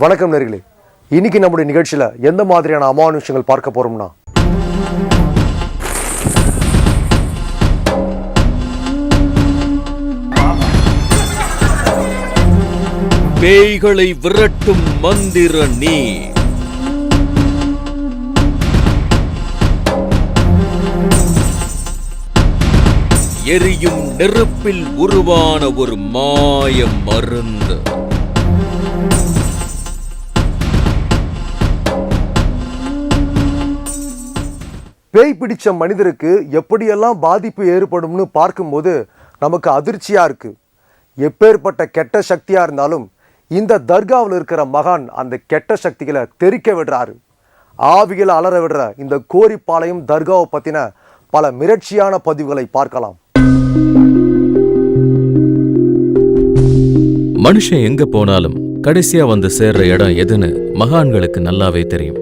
வணக்கம் நேர்களே. இன்னைக்கு நம்முடைய நிகழ்ச்சியில் எந்த மாதிரியான அமானுஷங்கள் பார்க்க போறோம்னா? பேய்களை விரட்டும் மந்திர நீ எரியும் நெருப்பில் உருவான ஒரு மாய மருந்து. பேய் பிடிச்ச மனிதருக்கு எப்படியெல்லாம் பாதிப்பு ஏற்படும்னு பார்க்கும்போது நமக்கு அதிர்ச்சியாக இருக்குது எப்பேற்பட்ட கெட்ட சக்தியாக இருந்தாலும் இந்த தர்காவில் இருக்கிற மகான் அந்த கெட்ட சக்திகளை தெறிக்க விடுறாரு. ஆவிகளை அலற விடுற இந்த கோரிப்பாளையம் தர்காவை பற்றின பல மிரட்சியான பதிவுகளை பார்க்கலாம். மனுஷன் எங்கே போனாலும் கடைசியாக வந்து சேர்ற இடம் எதுன்னு மகான்களுக்கு நல்லாவே தெரியும்.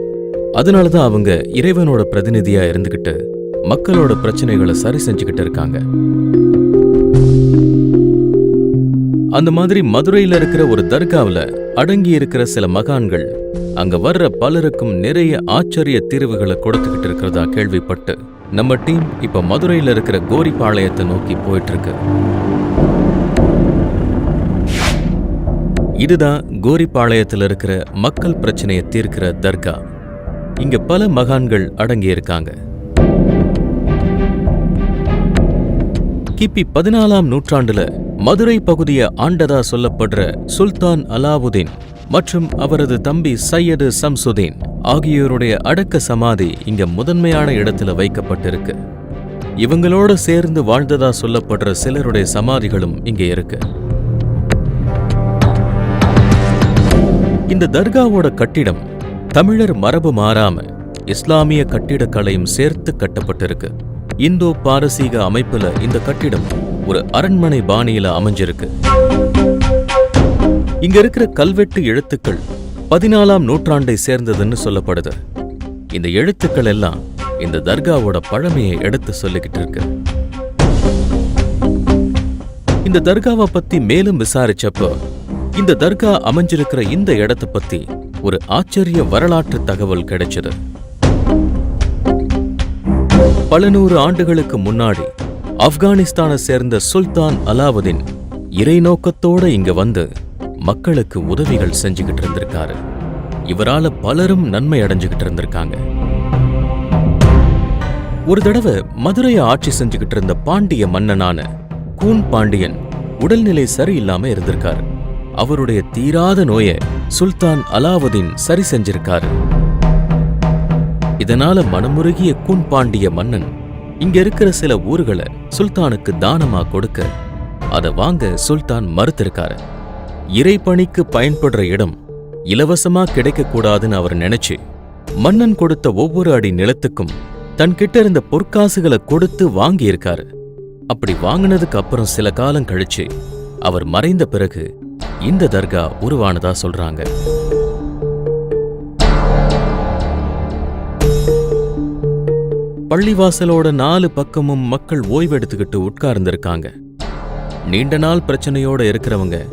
அதனால தான் அவங்க இறைவனோட பிரதிநிதியா இருந்துகிட்டு மக்களோட பிரச்சனைகளை சரி செஞ்சுக்கிட்டு இருக்காங்க. அந்த மாதிரி மதுரையில இருக்கிற ஒரு தர்காவில் அடங்கி இருக்கிற சில மகான்கள் அங்க வர்ற பலருக்கும் நிறைய ஆச்சரிய தீர்வுகளை கொடுத்துக்கிட்டு இருக்கிறதா கேள்விப்பட்டு நம்ம டீம் இப்ப மதுரையில இருக்கிற கோரிப்பாளையத்தை நோக்கி போயிட்டு இருக்கு இதுதான் கோரிப்பாளையத்தில் இருக்கிற மக்கள் பிரச்சனையை தீர்க்கிற தர்கா. இங்க பல மகான்கள் அடங்கி இருக்காங்க கிபி பதினாலாம் நூற்றாண்டுல மதுரை பகுதியை ஆண்டதா சொல்லப்படுற சுல்தான் அலாவுதீன் மற்றும் அவரது தம்பி சையது சம்சுதீன் ஆகியோருடைய அடக்க சமாதி இங்க முதன்மையான இடத்துல வைக்கப்பட்டிருக்கு. இவங்களோட சேர்ந்து வாழ்ந்ததா சொல்லப்படுற சிலருடைய சமாதிகளும் இங்க இருக்கு. இந்த தர்காவோட கட்டிடம் தமிழர் மரபு மாறாம இஸ்லாமிய கட்டிடக்கலையும் சேர்த்து கட்டப்பட்டிருக்கு. இந்தோ பாரசீக அமைப்புல இந்த கட்டிடம் ஒரு அரண்மனை பாணியில அமைஞ்சிருக்கு. இங்க இருக்கிற கல்வெட்டு எழுத்துக்கள் பதினாலாம் நூற்றாண்டை சேர்ந்ததுன்னு சொல்லப்படுது. இந்த எழுத்துக்கள் எல்லாம் இந்த தர்காவோட பழமையை எடுத்து சொல்லிக்கிட்டு இருக்கு. இந்த தர்காவை பத்தி மேலும் விசாரிச்சப்போ இந்த தர்கா அமைஞ்சிருக்கிற இந்த இடத்தை பத்தி ஒரு ஆச்சரிய வரலாற்று தகவல் கிடைச்சது. பல நூறு ஆண்டுகளுக்கு முன்னாடி ஆப்கானிஸ்தானை சேர்ந்த சுல்தான் அலாவுதீன் இறை நோக்கத்தோட இங்க வந்து மக்களுக்கு உதவிகள் செஞ்சுக்கிட்டு இருந்திருக்காரு. இவரால பலரும் நன்மை அடைஞ்சுகிட்டு இருந்திருக்காங்க. ஒரு தடவை மதுரையை ஆட்சி செஞ்சுக்கிட்டு இருந்த பாண்டிய மன்னனான கூன் பாண்டியன் உடல்நிலை சரியில்லாம இருந்திருக்காரு. அவருடைய தீராத நோயை சுல்தான் அலாவுதீன் சரி செஞ்சிருக்காரு. இதனால மனமுருகிய கூன் பாண்டிய மன்னன் இங்க இருக்கிற சில ஊர்களை சுல்தானுக்கு தானமா கொடுக்க அதை வாங்க சுல்தான் மறுத்திருக்காரு. இறைப்பணிக்கு பயன்படுற இடம் இலவசமா கிடைக்க கூடாதுன்னு அவர் நினைச்சு மன்னன் கொடுத்த ஒவ்வொரு அடி நிலத்துக்கும் தன்கிட்ட இருந்த பொற்காசுகளை கொடுத்து வாங்கியிருக்காரு. அப்படி வாங்கினதுக்கு அப்புறம் சில காலம் கழிச்சு அவர் மறைந்த பிறகு இந்த தர்கா உருவானதா சொல்றாங்க. பள்ளிவாசலோட நாலு பக்கமும் மக்கள் ஓய்வெடுத்துக்கிட்டு உட்கார்ந்திருக்காங்க. நீண்ட நாள் பிரச்சனையோட இருக்கிறவங்க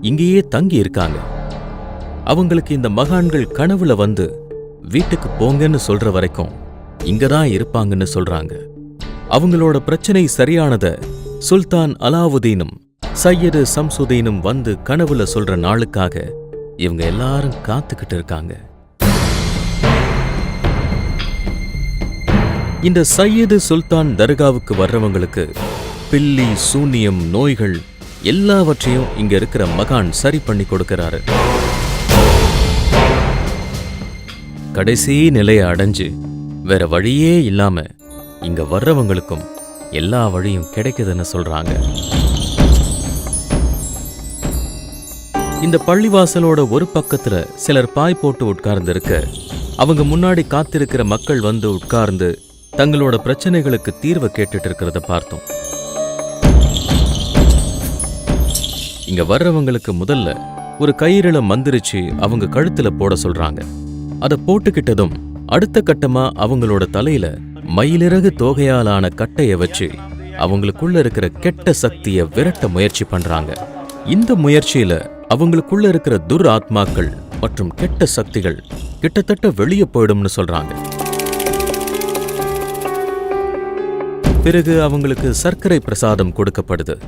இங்கேயே தங்கி இருக்காங்க. அவங்களுக்கு இந்த மகான்கள் கனவுல வந்து வீட்டுக்கு போங்கன்னு சொல்ற வரைக்கும் இங்கதான் இருப்பாங்கன்னு சொல்றாங்க. அவங்களோட பிரச்சனை சரியானத சுல்தான் அலாவுதீனும் சையது சம்சுதீனும் வந்து கனவுல சொல்ற நாளுக்காக இவங்க எல்லாரும் காத்துக்கிட்டு இருக்காங்க. இந்த சையது சுல்தான் தர்காவுக்கு வர்றவங்களுக்கு பில்லி சூனியம் நோய்கள் எல்லாவற்றையும் இங்க இருக்கிற மகான் சரி பண்ணி கொடுக்கிறாரு. கடைசி நிலையை அடைஞ்சு வேற வழியே இல்லாம இங்க வர்றவங்களுக்கும் எல்லா வழியும் கிடைக்குதுன்னு சொல்றாங்க. இந்த பள்ளிவாசலோட ஒரு பக்கத்துல சிலர் பாய் போட்டு உட்கார்ந்து இருக்க அவங்க முன்னாடி காத்திருக்கிற மக்கள் வந்து உட்கார்ந்து தங்களோட பிரச்சனைகளுக்கு தீர்வை கேட்டுட்டு இருக்கிறத பார்த்தோம். இங்க வர்றவங்களுக்கு முதல்ல ஒரு கயிறுல மந்திரிச்சு அவங்க கழுத்துல போட சொல்றாங்க. அத போட்டுக்கிட்டதும் அடுத்த கட்டமா அவங்களோட தலையில மயிலிறகு தோகையாலான கட்டைய வச்சு அவங்களுக்குள்ள இருக்கிற கெட்ட சக்தியை விரட்ட முயற்சி பண்றாங்க. இந்த முயற்சியில அவங்களுக்குள்ள இருக்கிற துர் ஆத்மாக்கள் மற்றும் கெட்ட சக்திகள் கிட்டத்தட்ட வெளியே போயிடும்னு சொல்றாங்க. பிறகு அவங்களுக்கு சர்க்கரை பிரசாதம் கொடுக்கப்படுது.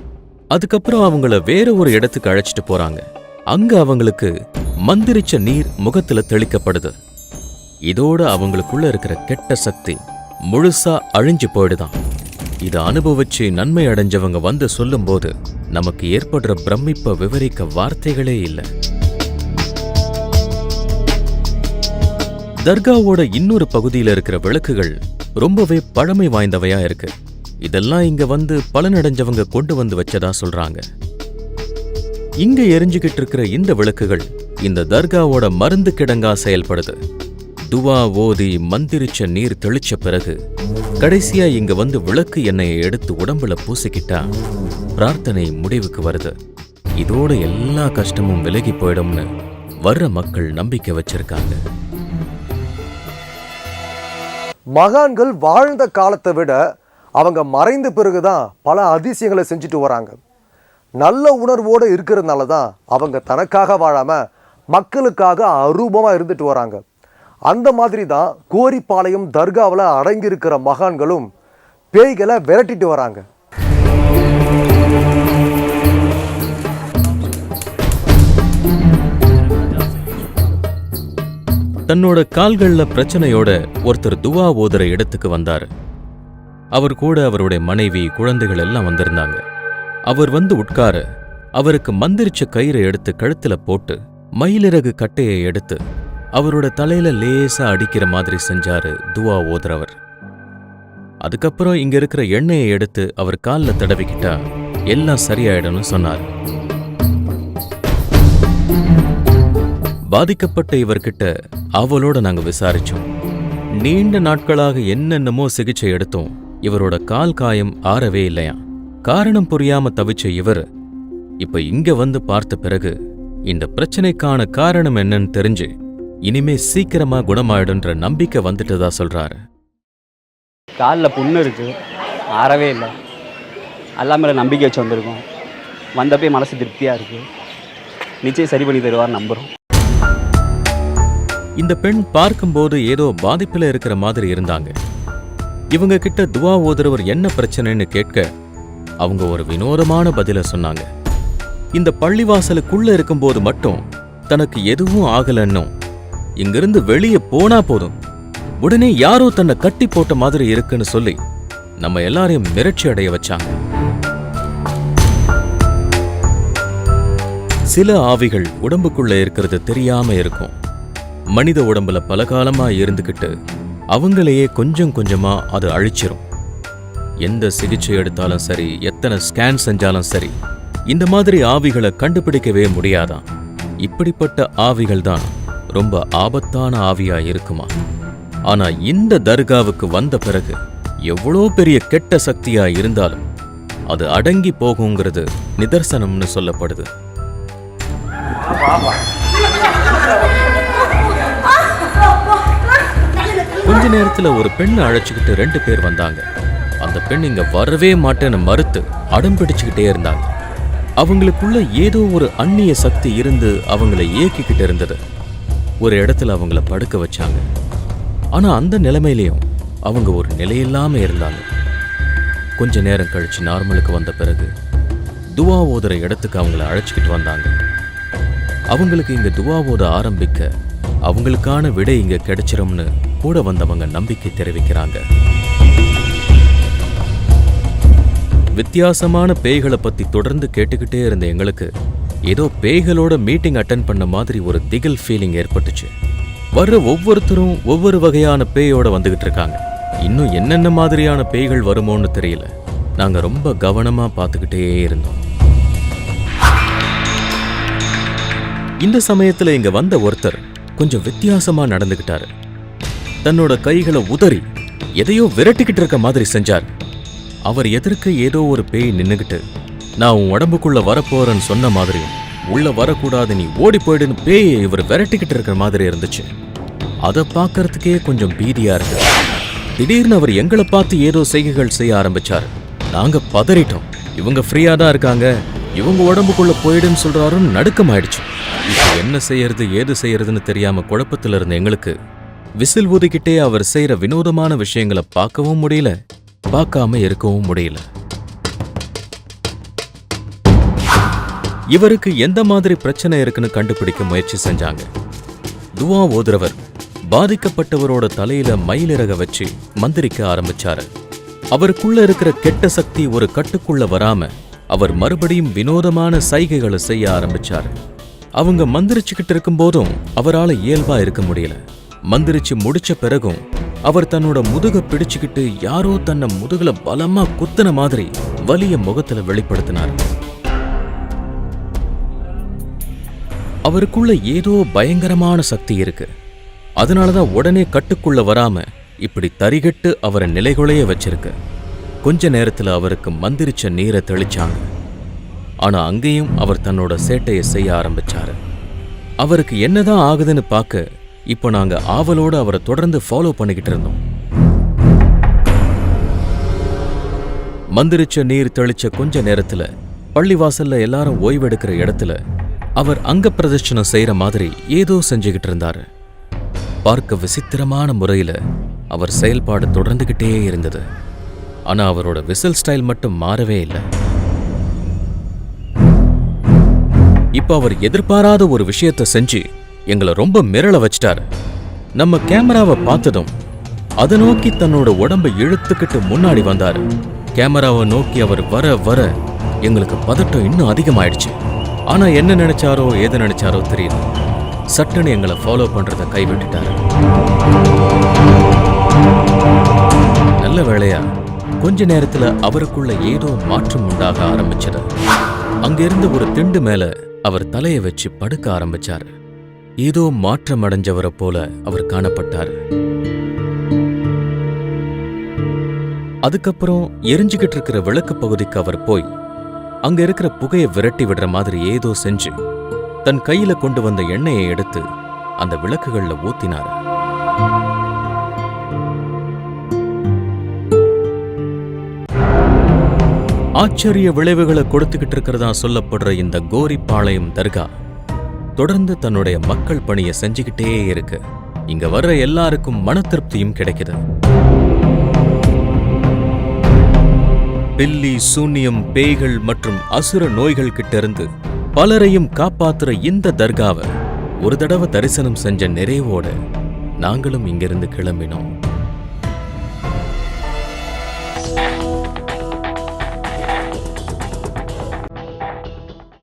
அதுக்கப்புறம் அவங்கள வேற ஒரு இடத்துக்கு அழைச்சிட்டு போறாங்க. அங்க அவங்களுக்கு மந்திரிச்ச நீர் முகத்துல தெளிக்கப்படுது. இதோட அவங்களுக்குள்ள இருக்கிற கெட்ட சக்தி முழுசா அழிஞ்சு போயிடுதான். இதை அனுபவிச்சு நன்மை அடைஞ்சவங்க வந்து சொல்லும்போது நமக்கு ஏற்படுற பிரமிப்பை விவரிக்க வார்த்தைகளே இல்லை. தர்காவோட இன்னொரு பகுதியில இருக்கிற விளக்குகள் ரொம்பவே பழமை வாய்ந்தவையா இருக்கு. இதெல்லாம் இங்க வந்து பலனடைஞ்சவங்க கொண்டு வந்து வச்சதா சொல்றாங்க. இங்க எரிஞ்சுகிட்டு இருக்கிற இந்த விளக்குகள் இந்த தர்காவோட மருந்து கிடங்கா செயல்படுது. துவா ஓதி மந்திரிச்ச நீர் தெளிச்ச பிறகு கடைசியா இங்க வந்து விளக்கு எண்ணெயை எடுத்து உடம்புல பூசிக்கிட்டா பிரார்த்தனை முடிவுக்கு வருது. இதோட எல்லா கஷ்டமும் விலகி போயிடும்னு வர்ற மக்கள் நம்பிக்கை வச்சிருக்காங்க. மகான்கள் வாழ்ந்த காலத்தை விட அவங்க மறைந்த பிறகுதான் பல அதிசயங்களை செஞ்சுட்டு வராங்க. நல்ல உணர்வோடு இருக்கிறதுனால தான் அவங்க தனக்காக வாழாம மக்களுக்காக அரூபமாக இருந்துட்டு வராங்க. அந்த மாதிரி தான் கோரிப்பாளையம் தர்காவில் அடங்கியிருக்கிற மகான்களும் பேய்களை விரட்டிட்டு வராங்க. தன்னோட கால்கள்ல பிரச்சனையோட ஒருத்தர் துவா ஓதுற இடத்துக்கு வந்தார். அவர் கூட அவருடைய மனைவி குழந்தைகள் எல்லாம் வந்திருந்தாங்க. அவர் வந்து உட்கார அவருக்கு மந்திரிச்ச கயிறை எடுத்து கழுத்தில் போட்டு மயிலிறகு கட்டையை எடுத்து அவரோட தலையில லேசா அடிக்கிற மாதிரி செஞ்சாரு துவா ஓதுறவர் அதுக்கப்புறம் இங்க இருக்கிற எண்ணெயை எடுத்து அவர் கால்ல தடவிக்கிட்டா எல்லாம் சரியாயிடும்னு சொன்னார். பாதிக்கப்பட்ட இவர்கிட்ட அவளோட நாங்க விசாரிச்சோம். நீண்ட நாட்களாக என்னென்னமோ சிகிச்சை எடுத்தோம் இவரோட கால் காயம் ஆறவே இல்லையா காரணம் புரியாம தவிச்ச இவர் இப்ப இங்க வந்து பார்த்த பிறகு இந்த பிரச்சனைக்கான காரணம் என்னன்னு தெரிஞ்சு இனிமே சீக்கிரமா குணமாயிடுன்ற நம்பிக்கை வந்துட்டதா சொல்றாரு. காலில் புண்ணு இருக்குது ஆறவே இல்லை. அல்லா மேலே நம்பிக்கை வச்சு வந்திருக்கோம். வந்தப்பே மனசு திருப்தியாக இருக்குது நிச்சயம் சரி பண்ணி தருவார் நம்புகிறோம் இந்த பெண் பார்க்கும்போது ஏதோ பாதிப்புல இருக்கிற மாதிரி இருந்தாங்க. இவங்க கிட்ட துவா ஓதுறவர் என்ன பிரச்சனைன்னு கேட்க அவங்க ஒரு வினோதமான பதில சொன்னாங்க. இந்த பள்ளிவாசலுக்குள்ள இருக்கும்போது மட்டும் தனக்கு எதுவும் ஆகலன்னும் இங்கிருந்து வெளியே போனா போதும். உடனே யாரோ தன்னை கட்டி போட்ட மாதிரி இருக்குன்னு சொல்லி நம்ம எல்லாரையும் மிரட்சி அடைய வச்சாங்க. சில ஆவிகள் உடம்புக்குள்ள இருக்கிறது தெரியாம இருக்கும். மனித உடம்புல பல காலமா இருந்துகிட்டு அவங்களையே கொஞ்சம் கொஞ்சமா அது அழிச்சிரும். எந்த சிகிச்சை எடுத்தாலும் சரி எத்தனை ஸ்கேன் செஞ்சாலும் சரி இந்த மாதிரி ஆவிகளை கண்டுபிடிக்கவே முடியாதாம் இப்படிப்பட்ட ஆவிகள் தான் ரொம்ப ஆபத்தான ஆவியா இருக்குமா? ஆனா இந்த தர்காவுக்கு வந்த பிறகு எவ்வளோ பெரிய கெட்ட சக்தியா இருந்தாலும் அது அடங்கி போகுங்கிறது நிதர்சனம்னு சொல்லப்படுது. கொஞ்ச நேரத்துல ஒரு பெண்ணை அழைச்சுக்கிட்டு ரெண்டு பேர் வந்தாங்க. அந்த பெண் இங்க வரவே மாட்டேன்னு மறுத்து அடம் பிடிச்சுக்கிட்டே இருந்தாங்க. அவங்களுக்குள்ள ஏதோ ஒரு அந்நிய சக்தி இருந்து அவங்களை இயக்கிக்கிட்டு இருந்தது. ஒரு இடத்துல அவங்கள படுக்க வச்சாங்க. ஆனா அந்த நிலைமையிலையும் அவங்க ஒரு நிலையில்லாம இருந்தாங்க. கொஞ்ச நேரம் கழிச்சு நார்மலுக்கு வந்த பிறகு துவா ஓதுற இடத்துக்கு அவங்கள அழைச்சிக்கிட்டு வந்தாங்க. அவங்களுக்கு இங்க துவா ஓத ஆரம்பிக்க அவங்களுக்கான விடை இங்க கிடைச்சிரும்னு கூட வந்தவங்க நம்பிக்கை தெரிவிக்கிறாங்க. வித்தியாசமான பேய்களை பத்தி தொடர்ந்து கேட்டுக்கிட்டே இருந்த எங்களுக்கு ஏதோ பேய்களோட மீட்டிங் அட்டன் பண்ண மாதிரி ஒரு திகில் ஃபீலிங் ஏற்பட்டுச்சு. வர்ற ஒவ்வொருத்தரும் ஒவ்வொரு வகையான பேயோட வந்துகிட்டு இருக்காங்க. இன்னும் என்னென்ன மாதிரியான பேய்கள் வருமோன்னு தெரியல. நாங்க ரொம்ப கவனமா பார்த்துக்கிட்டே இருந்தோம். இந்த சமயத்துல இங்க வந்த ஒருத்தர் கொஞ்சம் வித்தியாசமா நடந்துகிட்டாரு. தன்னோட கைகளை உதறி எதையோ விரட்டிக்கிட்டு இருக்க மாதிரி செஞ்சார். அவர் எதிர்க்க ஏதோ ஒரு பேய் நின்னுகிட்டு நான் உன் உடம்புக்குள்ள வரப்போறேன்னு சொன்ன மாதிரியும் உள்ள வரக்கூடாது நீ ஓடி போயிடுன்னு பேயை இவர் விரட்டிக்கிட்டு இருக்கிற மாதிரி இருந்துச்சு. அதை பார்க்கறதுக்கே கொஞ்சம் பீதியா இருக்கு. திடீர்னு அவர் எங்களை பார்த்து ஏதோ செய்கைகள் செய்ய ஆரம்பிச்சாரு. நாங்க பதறிட்டோம். இவங்க ஃப்ரீயா தான் இருக்காங்க. இவங்க உடம்புக்குள்ள போயிடுன்னு சொல்றாருன்னு நடுக்கமாயிடுச்சு. இப்போ என்ன செய்யறது ஏது செய்யறதுன்னு தெரியாம குழப்பத்துல இருந்த எங்களுக்கு விசில் ஊதிக்கிட்டே அவர் செய்யற வினோதமான விஷயங்களை பார்க்கவும் முடியல பார்க்காம இருக்கவும் முடியல. இவருக்கு எந்த மாதிரி பிரச்சனை இருக்குன்னு கண்டுபிடிக்க முயற்சி செஞ்சாங்க. துவா ஓதுறவர் பாதிக்கப்பட்டவரோட தலையில மயிலிறக வச்சு மந்திரிக்க ஆரம்பிச்சாரு. அவருக்குள்ள இருக்கிற கெட்ட சக்தி ஒரு கட்டுக்குள்ள வராம அவர் மறுபடியும் வினோதமான சைகைகளை செய்ய ஆரம்பிச்சாரு. அவங்க மந்திரிச்சுக்கிட்டு இருக்கும்போதும் அவரால இயல்பா இருக்க முடியல. மந்திரிச்சு முடிச்ச பிறகும் அவர் தன்னோட முதுக பிடிச்சுக்கிட்டு யாரோ தன்னை முதுகுல பலமா குத்துன மாதிரி வலிய முகத்துல வெளிப்படுத்தினார். அவருக்குள்ள ஏதோ பயங்கரமான சக்தி இருக்கு. அதனாலதான் உடனே கட்டுக்குள்ள வராம இப்படி தரிகட்டு அவரை நிலைகுலைய வச்சிருக்கு. கொஞ்ச நேரத்துல அவருக்கு மந்திரிச்ச நீரை தெளிச்சாங்க. ஆனா அங்கேயும் அவர் தன்னோட சேட்டையை செய்ய ஆரம்பிச்சாரு. அவருக்கு என்னதான் ஆகுதுன்னு பார்க்க இப்போ நாங்க ஆவலோட அவரை தொடர்ந்து ஃபாலோ பண்ணிக்கிட்டு இருந்தோம். மந்திரிச்ச நீர் தெளிச்ச கொஞ்ச நேரத்துல பள்ளிவாசல்ல எல்லாரும் ஓய்வெடுக்கிற இடத்துல அவர் அங்க பிரதர்ஷனம் செய்யற மாதிரி ஏதோ செஞ்சுக்கிட்டு இருந்தாரு. பார்க்க விசித்திரமான முறையில அவர் செயல்பாடு தொடர்ந்துகிட்டே இருந்தது. ஆனா அவரோட விசில் ஸ்டைல் மட்டும் மாறவே இல்லை. இப்ப அவர் எதிர்பாராத ஒரு விஷயத்த செஞ்சு எங்களை ரொம்ப மிரள வச்சிட்டாரு. நம்ம கேமராவை பார்த்ததும் அதை நோக்கி தன்னோட உடம்பை இழுத்துக்கிட்டு முன்னாடி வந்தாரு. கேமராவை நோக்கி அவர் வர வர எங்களுக்கு பதட்டம் இன்னும் அதிகமாயிடுச்சு. ஆனா என்ன நினைச்சாரோ எதை நினைச்சாரோ தெரியல சட்டுன்னு எங்களை ஃபாலோ பண்றதை கைவிட்டுட்டாரு. நல்ல வேளையா கொஞ்ச நேரத்துல அவருக்குள்ள ஏதோ மாற்றம் உண்டாக ஆரம்பிச்சது. அங்கிருந்து ஒரு திண்டு மேல அவர் தலையை வச்சு படுக்க ஆரம்பிச்சாரு. ஏதோ மாற்றம் அடைஞ்சவரை போல அவர் காணப்பட்டாரு. அதுக்கப்புறம் எரிஞ்சுகிட்டு இருக்கிற விளக்கு பகுதிக்கு அவர் போய் அங்க இருக்கிற புகையை விரட்டி விடுற மாதிரி ஏதோ செஞ்சு தன் கையில கொண்டு வந்த எண்ணெயை எடுத்து அந்த விளக்குகள்ல ஊத்தினார். ஆச்சரிய விளைவுகளை கொடுத்துக்கிட்டு இருக்கிறதா சொல்லப்படுற இந்த கோரிப்பாளையம் தர்கா தொடர்ந்து தன்னுடைய மக்கள் பணியை செஞ்சுக்கிட்டே இருக்கு. இங்க வர்ற எல்லாருக்கும் மன திருப்தியும் கிடைக்குது. பில்லி சூன்யம் பேய்கள் மற்றும் அசுர நோய்கள் கிட்ட இருந்து பலரையும் காப்பாத்துற இந்த தர்காவை ஒரு தடவை தரிசனம் செஞ்ச நிறைவோட நாங்களும் இங்கிருந்து கிளம்பினோம்.